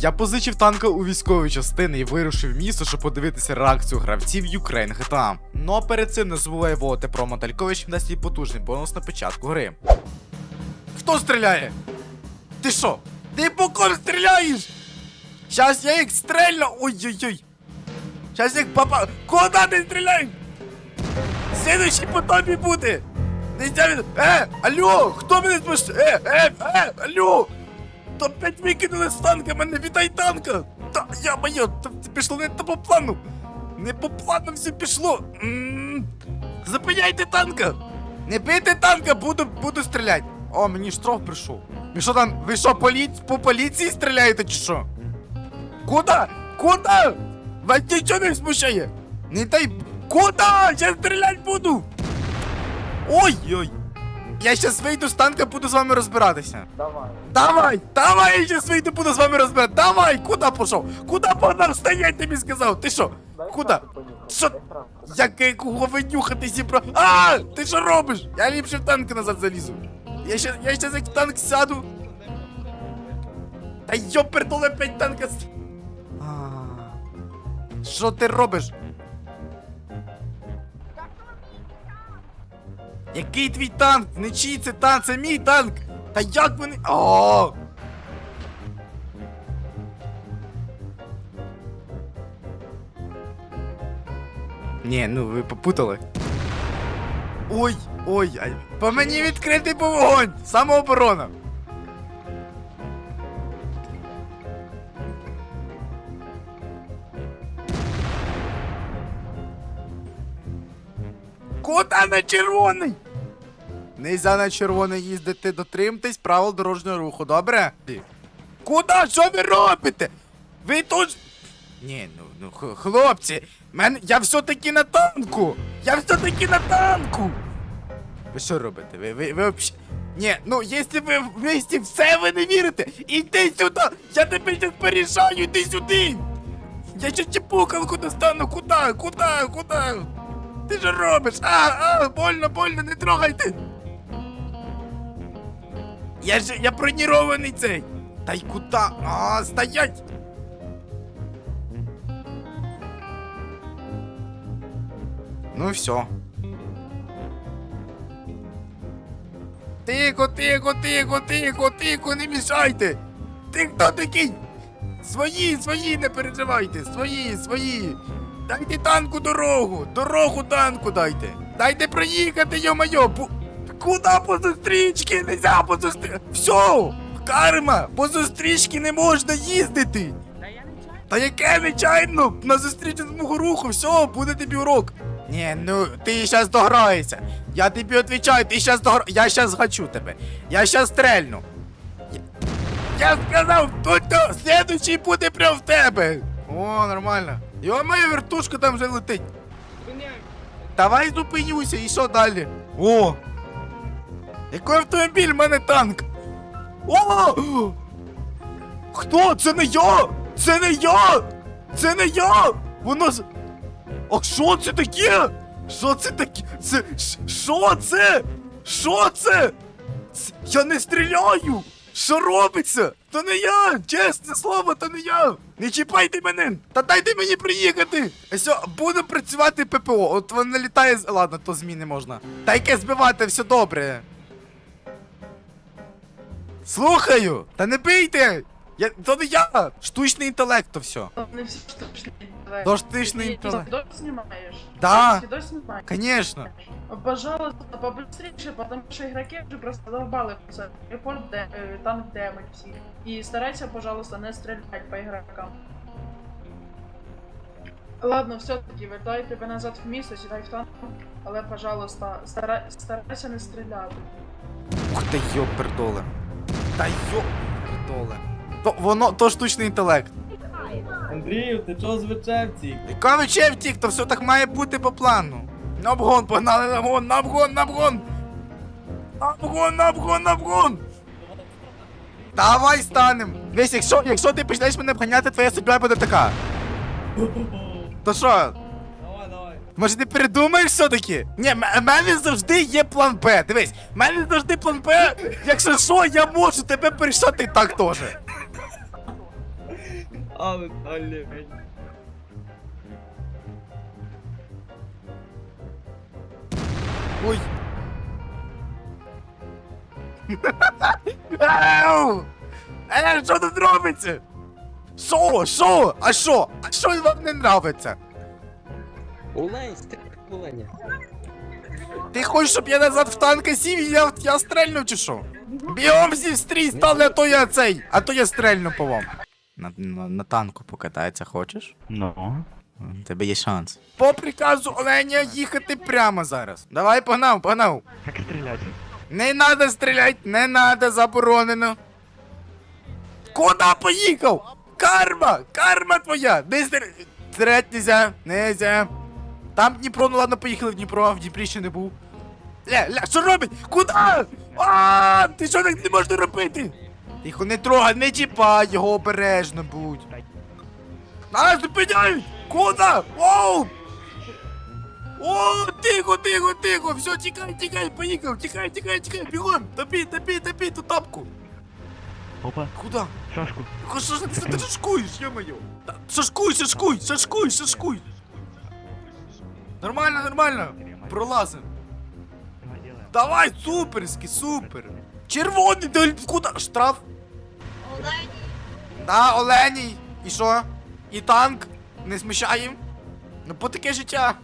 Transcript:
Я позичив танка у військовій частини і вирушив в місто, щоб подивитися реакцію гравців Ukraine GTA. Ну а перед цим не забувай вводити про Моталькович дасть їй потужний бонус на початку гри. Хто стріляє? Ти що? Ти по ком стріляєш? Щас я їх стрельну! Ой-ой-ой! Щас їх папа. Куда ти стріляєш? Слідуючий по тобі буде! Не стягне. Е, алло, хто мене спиш? Е, е, е, алло! То п'ять викинули з танка, мене вітай танка! Та я моє, це пішло не по плану! Не по плану все пішло! М, Зупиняйте танка! Не бийте танка, буду, буду стріляти! О, мені штраф прийшов. Ви що там, ви що, полі... по поліції стріляєте чи що? Куда? Куда? Вас нічого не смущає? Не дай... Куда? Я стріляти буду! Ой-ой! Я щас вийду з танка, буду з вами розбиратися. Давай. Давай! Давай, я щас вийду, буду з вами розбиратися. Давай! Куда пішов? Куда погнав? Стоять тобі сказав! Ти що? Дай Куда? травку понюхай, Що? дай травку. Яке кого ви нюхати зібрав? А! Ти що робиш? Я ліпше в танк назад залізу. Я ще, я ще як в танк сяду. Та йопердоле п'ять танка. с- А. Що ти робиш? Який твій танк? Не чий це танк, це мій танк! Та як вони. О! Ні, ну ви попутали. Ой, ой, ай, по мені відкритий був вогонь! Самооборона! Куда на червоний? Нельзя на червоний їздити, дотримтесь правил дорожнього руху, добре? Куда? Що ви робите? Ви тут. Ні, ну, ну хлопці, мен, я все-таки на танку! Я все-таки на танку! Ви що робите? Ви, ви, ви вообще... Ні, ну якщо ви вместе все ви не вірите, іди сюди! Я тебе зараз порішаю, іди сюди! Я ще чепукалку достану, куда, куда, куда? Ти що робиш? А, а, больно, больно, не трогайте! Я ж, я бронірований цей! Та й куда? А, стоять! Ну и все. Тихо, тихо, тихо, тихо, тихо, не мішайте! Ти хто такий? Свої, свої, не переживайте, свої, свої. Дайте танку дорогу, дорогу танку дайте. Дайте проїхати, йо-моє. Куда по зустрічки? Нельзя по зустрічки. Все, карма, по зустрічки не можна їздити. Та яке нечайно? На зустрічі з мого руху, все, буде тобі урок. Ні, ну ти щас дограєшся. Я тобі відповідаю, ти щас догра... Я щас гачу тебе. Я щас стрельну. Я, я сказав, тут то, слідуючий буде прям в тебе. О, нормально. Йо, моя вертушка там вже летить. Давай зупинюся і що далі? О! Який автомобіль, в мене танк. О! Хто? Це не я! Це не я! Це не я! Воно з. А що це таке? Що це таке? Це. Що це? Що це? Це- Я не стріляю! Що робиться? То не я! Чесне слово, то не я! Не чіпайте мене! Та дайте мені приїхати! Все, буду працювати ППО. От воно літає з. Ладно, то зміни можна. Та яке збивати, все добре. Слухаю! Та не бийте! Я, то не я! Штучний інтелект, то все. Не всі штучні. То штучний Ти інтелект. відео знімаєш? Да. Ты видео снимаешь? Конечно. Пожалуйста, побыстрее, потому что игроки уже просто задолбали писать репорт, де, е, танк демедж всі. І старайся, пожалуйста, не стріляти по игрокам. Ладно, все-таки вертай тебе назад в місто, сідай в танк, але, пожалуйста, стара... старайся не стріляти. Ух ти йопердоле. Та йопердоле. То воно, то штучний інтелект. Андрію, ти чого звичайно втік? Яка вечевтік? то все так має бути по плану. На обгон, погнали на обгон, на обгон, на обгон. На обгон, на обгон, на обгон. Давай станем. Весь, якщо, якщо ти почнеш мене обганяти, твоя судьба буде така. То що. Може ти передумаєш все-таки? Ні, в мене завжди є план Б. Дивись, в мене завжди план Б. Якщо що, я можу тебе перейшати так теж. Але олень. Ой. Ау! Е, що тут робиться? Що? Що? А що? А що вам не нравиться? Олень, стріляй в оленя. Ти хочеш, щоб я назад в танки сів і я, я стрельну чи що? Бігом всі стрій стали, а то я цей, а то я стрельну по вам. На, на, на танку покатається хочеш? Ну. У тебе є шанс. По приказу Оленя їхати прямо зараз. Давай, погнав, погнав. Как стрелять? Не надо стріляти, не надо, заборонено. Куда поїхав? Карма! Карма твоя! Не стр... Стрелять нельзя, нельзя. Там Дніпро, ну ладно, поїхали в Дніпро, а в Дніпрі ще не був. Ля, ля, що робить? Куда? А, ти що так не можеш робити? Тихо, не трогай, не чіпай його обережно будь. Нас зупиняють! Куда? Оу! О, тихо, тихо, тихо, все, тікай, тікай, поїхав, тікай, тікай, тікай, бігом, топі, топі, топі ту тапку. Опа, Куда? шашку. Що ж ти, шашкуєш, ё-моё? Та- Шашкуй, шашкуй, шашкуй, шашкуй. Нормально, нормально. Пролазим. Давай суперски, супер. Червоний, да куда? Штраф? Олені. Да, Оленій. І що? І танк? Не смущаєм? Ну, по таке життя.